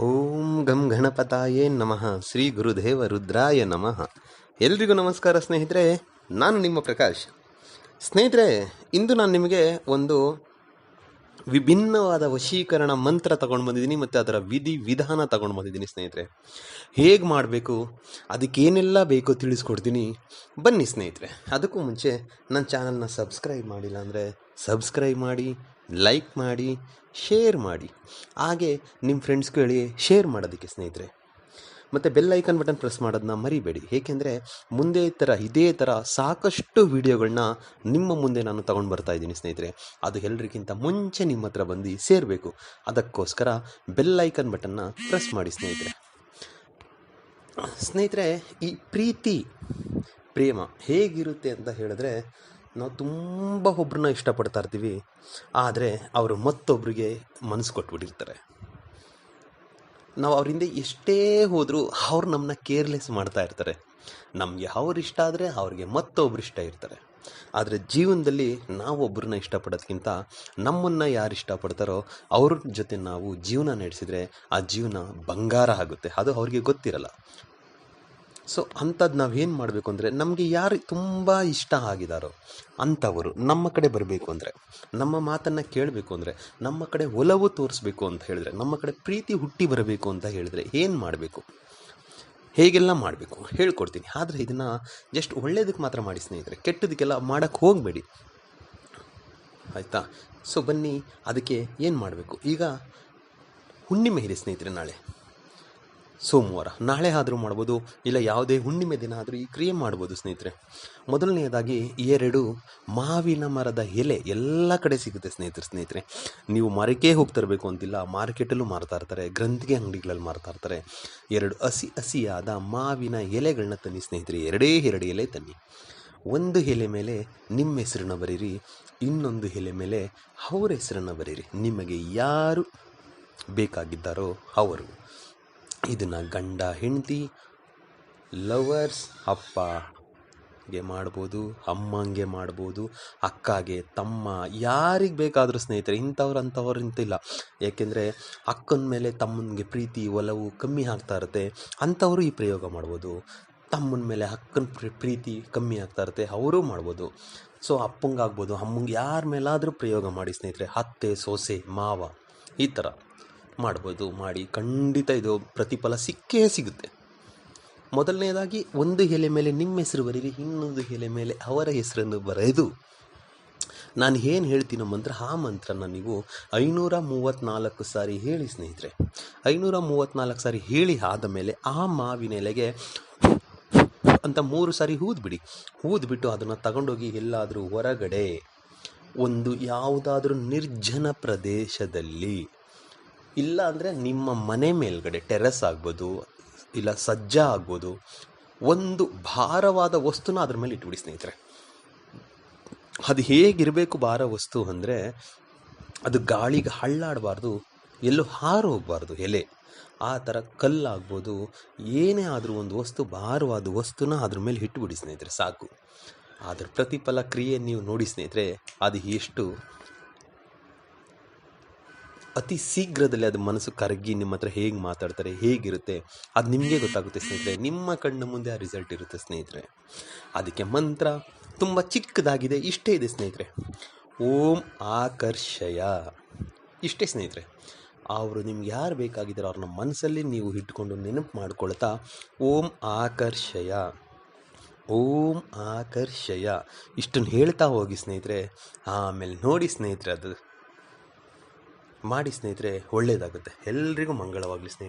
ಓಂ ಗಂ ಗಣಪತಾಯೇ ನಮಃ. ಶ್ರೀ ಗುರುದೇವ ರುದ್ರಾಯ ನಮಃ. ಎಲ್ರಿಗೂ ನಮಸ್ಕಾರ ಸ್ನೇಹಿತರೆ, ನಾನು ನಿಮ್ಮ ಪ್ರಕಾಶ್. ಸ್ನೇಹಿತರೆ, ಇಂದು ನಾನು ನಿಮಗೆ ಒಂದು ವಿಭಿನ್ನವಾದ ವಶೀಕರಣ ಮಂತ್ರ ತಗೊಂಡು ಬಂದಿದ್ದೀನಿ ಮತ್ತು ಅದರ ವಿಧಿ ವಿಧಾನ ತಗೊಂಡು ಬಂದಿದ್ದೀನಿ ಸ್ನೇಹಿತರೆ. ಹೇಗೆ ಮಾಡಬೇಕು? ಅದಕ್ಕೇನೆಲ್ಲ ಬೇಕೋ ತಿಳಿಸ್ಕೊಡ್ತೀನಿ. ಬನ್ನಿ ಸ್ನೇಹಿತರೆ. ಅದಕ್ಕೂ ಮುಂಚೆ ನನ್ನ ಚಾನಲ್ನ ಸಬ್ಸ್ಕ್ರೈಬ್ ಮಾಡಿಲ್ಲ ಅಂದರೆ ಸಬ್ಸ್ಕ್ರೈಬ್ ಮಾಡಿ, ಲೈಕ್ ಮಾಡಿ, ಶೇರ್ ಮಾಡಿ. ಹಾಗೆ ನಿಮ್ಮ ಫ್ರೆಂಡ್ಸ್ಗೂ ಹೇಳಿ ಶೇರ್ ಮಾಡೋದಕ್ಕೆ ಸ್ನೇಹಿತರೆ. ಮತ್ತು ಬೆಲ್ ಐಕನ್ ಬಟನ್ ಪ್ರೆಸ್ ಮಾಡೋದನ್ನ ಮರಿಬೇಡಿ. ಏಕೆಂದರೆ ಮುಂದೆ ಈ ಥರ ಇದೇ ಥರ ಸಾಕಷ್ಟು ವಿಡಿಯೋಗಳನ್ನ ನಿಮ್ಮ ಮುಂದೆ ನಾನು ತಗೊಂಡು ಬರ್ತಾ ಇದ್ದೀನಿ ಸ್ನೇಹಿತರೆ. ಅದು ಎಲ್ರಿಗಿಂತ ಮುಂಚೆ ನಿಮ್ಮ ಹತ್ರ ಬಂದು ಸೇರಬೇಕು. ಅದಕ್ಕೋಸ್ಕರ ಬೆಲ್ ಐಕನ್ ಬಟನ್ನ ಪ್ರೆಸ್ ಮಾಡಿ ಸ್ನೇಹಿತರೆ. ಸ್ನೇಹಿತರೆ, ಈ ಪ್ರೀತಿ, ಪ್ರೇಮ ಹೇಗಿರುತ್ತೆ ಅಂತ ಹೇಳಿದ್ರೆ, ನಾವು ತುಂಬ ಒಬ್ರನ್ನ ಇಷ್ಟಪಡ್ತಾ ಇರ್ತೀವಿ. ಆದರೆ ಅವರು ಮತ್ತೊಬ್ಬರಿಗೆ ಮನಸ್ಸು ಕೊಟ್ಬಿಟ್ಟಿರ್ತಾರೆ. ನಾವು ಅವರಿಂದ ಎಷ್ಟೇ ಹೋದರೂ ಅವ್ರು ನಮ್ಮನ್ನ ಕೇರ್ಲೆಸ್ ಮಾಡ್ತಾ ಇರ್ತಾರೆ. ನಮಗೆ ಅವ್ರು ಇಷ್ಟ ಆದರೆ ಅವ್ರಿಗೆ ಮತ್ತೊಬ್ರು ಇಷ್ಟ ಇರ್ತಾರೆ. ಆದರೆ ಜೀವನದಲ್ಲಿ ನಾವು ಒಬ್ಬರನ್ನ ಇಷ್ಟಪಡೋದಕ್ಕಿಂತ ನಮ್ಮನ್ನು ಯಾರು ಇಷ್ಟಪಡ್ತಾರೋ ಅವ್ರ ಜೊತೆ ನಾವು ಜೀವನ ನಡೆಸಿದರೆ ಆ ಜೀವನ ಬಂಗಾರ ಆಗುತ್ತೆ. ಅದು ಅವ್ರಿಗೆ ಗೊತ್ತಿರಲ್ಲ. ಸೊ ಅಂಥದ್ದು ನಾವೇನು ಮಾಡಬೇಕು ಅಂದರೆ, ನಮಗೆ ಯಾರು ತುಂಬ ಇಷ್ಟ ಆಗಿದಾರೋ ಅಂಥವರು ನಮ್ಮ ಕಡೆ ಬರಬೇಕು ಅಂದರೆ, ನಮ್ಮ ಮಾತನ್ನು ಕೇಳಬೇಕು ಅಂದರೆ, ನಮ್ಮ ಕಡೆ ಒಲವು ತೋರಿಸ್ಬೇಕು ಅಂತ ಹೇಳಿದ್ರೆ, ನಮ್ಮ ಕಡೆ ಪ್ರೀತಿ ಹುಟ್ಟಿ ಬರಬೇಕು ಅಂತ ಹೇಳಿದ್ರೆ ಏನು ಮಾಡಬೇಕು? ಹೇಗೆಲ್ಲ ಮಾಡಬೇಕು? ಹೇಳ್ಕೊಡ್ತೀನಿ. ಆದರೆ ಇದನ್ನು ಜಸ್ಟ್ ಒಳ್ಳೇದಕ್ಕೆ ಮಾತ್ರ ಮಾಡಿ ಸ್ನೇಹಿತರೆ, ಕೆಟ್ಟದಕ್ಕೆಲ್ಲ ಮಾಡೋಕ್ಕೆ ಹೋಗಬೇಡಿ. ಆಯಿತಾ? ಸೊ ಬನ್ನಿ, ಅದಕ್ಕೆ ಏನು ಮಾಡಬೇಕು? ಈಗ ಹುಣ್ಣಿಮೆ ಇದೆ ಸ್ನೇಹಿತರೆ ನಾಳೆ. ಸೋಮವಾರ. ನಾಳೆ ಆದರೂ ಮಾಡ್ಬೋದು, ಇಲ್ಲ ಯಾವುದೇ ಹುಣ್ಣಿಮೆ ದಿನ ಆದರೂ ಈ ಕ್ರಿಯೆ ಮಾಡ್ಬೋದು ಸ್ನೇಹಿತರೆ. ಮೊದಲನೆಯದಾಗಿ ಎರಡು ಮಾವಿನ ಮರದ ಎಲೆ ಎಲ್ಲ ಕಡೆ ಸಿಗುತ್ತೆ ಸ್ನೇಹಿತರೆ ಸ್ನೇಹಿತರೆ. ನೀವು ಮರಕ್ಕೆ ಹೋಗ್ತಿರ್ಬೇಕು ಅಂತಿಲ್ಲ ಮಾರ್ಕೆಟಲ್ಲೂ ಮಾರ್ತಾ ಇರ್ತಾರೆ, ಗ್ರಂಥಿಗೆ ಅಂಗಡಿಗಳಲ್ಲಿ ಮಾರ್ತಾ ಇರ್ತಾರೆ. ಎರಡು ಹಸಿ ಹಸಿಯಾದ ಮಾವಿನ ಎಲೆಗಳನ್ನ ತನ್ನಿ ಸ್ನೇಹಿತರೆ, ಎರಡೇ ಎರಡು ಎಲೆ ತನ್ನಿ. ಒಂದು ಎಲೆ ಮೇಲೆ ನಿಮ್ಮ ಹೆಸರನ್ನು ಬರೀರಿ, ಇನ್ನೊಂದು ಎಲೆ ಮೇಲೆ ಅವರ ಹೆಸರನ್ನು ಬರೀರಿ. ನಿಮಗೆ ಯಾರು ಬೇಕಾಗಿದ್ದಾರೋ ಅವರು. ಇದನ್ನು ಗಂಡ ಹೆಂಡತಿ ಲವರ್ಸ್ ಅಪ್ಪಗೆ ಮಾಡ್ಬೋದು, ಅಮ್ಮಂಗೆ ಮಾಡ್ಬೋದು, ಅಕ್ಕಗೆ, ತಮ್ಮ, ಯಾರಿಗೆ ಬೇಕಾದರೂ ಸ್ನೇಹಿತರೆ, ಇಂಥವ್ರು ಅಂಥವ್ರು ಇಂತಿಲ್ಲ ಏಕೆಂದರೆ ಅಕ್ಕನ ಮೇಲೆ ತಮ್ಮನಿಗೆ ಪ್ರೀತಿ, ಒಲವು ಕಮ್ಮಿ ಆಗ್ತಾ ಇರುತ್ತೆ, ಅಂಥವರು ಈ ಪ್ರಯೋಗ ಮಾಡ್ಬೋದು. ತಮ್ಮನ ಮೇಲೆ ಅಕ್ಕನ ಪ್ರೀತಿ ಕಮ್ಮಿ ಆಗ್ತಾ ಇರುತ್ತೆ, ಅವರು ಮಾಡ್ಬೋದು. ಸೊ, ಅಪ್ಪಂಗಾಗ್ಬೋದು, ಅಮ್ಮಂಗೆ ಯಾರ ಮೇಲಾದರೂ ಪ್ರಯೋಗ ಮಾಡಿ ಸ್ನೇಹಿತರೆ, ಅತ್ತೆ, ಸೊಸೆ, ಮಾವ, ಈ ಥರ. ಮಾಡ್ಬೋದು, ಮಾಡಿ ಖಂಡಿತ ಇದು ಪ್ರತಿಫಲ ಸಿಕ್ಕೇ ಸಿಗುತ್ತೆ. ಮೊದಲನೇದಾಗಿ ಒಂದು ಎಲೆ ಮೇಲೆ ನಿಮ್ಮ ಹೆಸರು ಬರೀರಿ, ಇನ್ನೊಂದು ಎಲೆ ಮೇಲೆ ಅವರ ಹೆಸರನ್ನು ಬರೆದು. ನಾನು ಏನು ಹೇಳ್ತೀನೋ ಮಂತ್ರ, ಆ ಮಂತ್ರನ ನೀವು ಐನೂರ ಮೂವತ್ತ್ನಾಲ್ಕು ಸಾರಿ ಹೇಳಿ ಸ್ನೇಹಿತರೆ. ಐನೂರ ಮೂವತ್ತ್ನಾಲ್ಕು ಸಾರಿ ಹೇಳಿ ಆದ ಮೇಲೆ ಆ ಮಾವಿನ ಎಲೆಗೆ ಅಂತ ಮೂರು ಸಾರಿ ಊದ್ಬಿಡಿ ಊದ್ಬಿಟ್ಟು ಅದನ್ನು ತಗೊಂಡೋಗಿ ಎಲ್ಲಾದರೂ ಹೊರಗಡೆ, ಒಂದು ಯಾವುದಾದ್ರೂ ನಿರ್ಜನ ಪ್ರದೇಶದಲ್ಲಿ ಇಲ್ಲ ಅಂದರೆ ನಿಮ್ಮ ಮನೆ ಮೇಲ್ಗಡೆ ಟೆರೆಸ್ ಆಗ್ಬೋದು, ಇಲ್ಲ ಸಜ್ಜ ಆಗ್ಬೋದು, ಒಂದು ಭಾರವಾದ ವಸ್ತುನ ಅದ್ರ ಮೇಲೆ ಇಟ್ಬಿಡಿ ಸ್ನೇಹಿತರೆ. ಅದು ಹೇಗಿರಬೇಕು ಭಾರ ವಸ್ತು ಅಂದರೆ, ಅದು ಗಾಳಿಗೆ ಹಳ್ಳಾಡಬಾರ್ದು, ಎಲ್ಲೂ ಹಾರು ಹೋಗಬಾರ್ದು ಎಲೆ. ಆ ಥರ ಕಲ್ಲಾಗ್ಬೋದು, ಏನೇ ಆದರೂ ಒಂದು ವಸ್ತು, ಭಾರವಾದ ವಸ್ತುನ ಅದ್ರ ಮೇಲೆ ಇಟ್ಬಿಡಿ ಸ್ನೇಹಿತರೆ, ಸಾಕು. ಅದರ ಪ್ರತಿಫಲ ಕ್ರಿಯೆ ನೀವು ನೋಡಿ ಸ್ನೇಹಿತರೆ, ಅದು ಎಷ್ಟು ಅತಿ ಶೀಘ್ರದಲ್ಲಿ ಅದು ಮನಸ್ಸು ಕರಗಿ ನಿಮ್ಮ ಹತ್ರ ಹೇಗೆ ಮಾತಾಡ್ತಾರೆ, ಹೇಗಿರುತ್ತೆ, ಅದು ನಿಮಗೆ ಗೊತ್ತಾಗುತ್ತೆ ಸ್ನೇಹಿತರೆ. ನಿಮ್ಮ ಕಣ್ಣು ಮುಂದೆ ಆ ರಿಸಲ್ಟ್ ಇರುತ್ತೆ ಸ್ನೇಹಿತರೆ. ಅದಕ್ಕೆ ಮಂತ್ರ ತುಂಬ ಚಿಕ್ಕದಾಗಿದೆ, ಇಷ್ಟೇ ಇದೆ ಸ್ನೇಹಿತರೆ. ಓಂ ಆಕರ್ಷಯ. ಇಷ್ಟೇ ಸ್ನೇಹಿತರೆ. ಅವರು ನಿಮ್ಗೆ ಯಾರು ಬೇಕಾಗಿದ್ದಾರೆ ಅವ್ರನ್ನ ಮನಸ್ಸಲ್ಲಿ ನೀವು ಇಟ್ಕೊಂಡು ನೆನಪು ಮಾಡ್ಕೊಳ್ತಾ, ಓಂ ಆಕರ್ಷಯ. ಓಂ ಆಕರ್ಷಯ. ಇಷ್ಟನ್ನು ಹೇಳ್ತಾ ಹೋಗಿ ಸ್ನೇಹಿತರೆ. ಆಮೇಲೆ ನೋಡಿ ಸ್ನೇಹಿತರೆ ಅದು. ಮಾಡಿ ಸ್ನೇಹಿತರೆ ಒಳ್ಳೆಯದಾಗುತ್ತೆ ಎಲ್ರಿಗೂ ಮಂಗಳವಾಗಲಿ ಸ್ನೇಹಿತರೆ.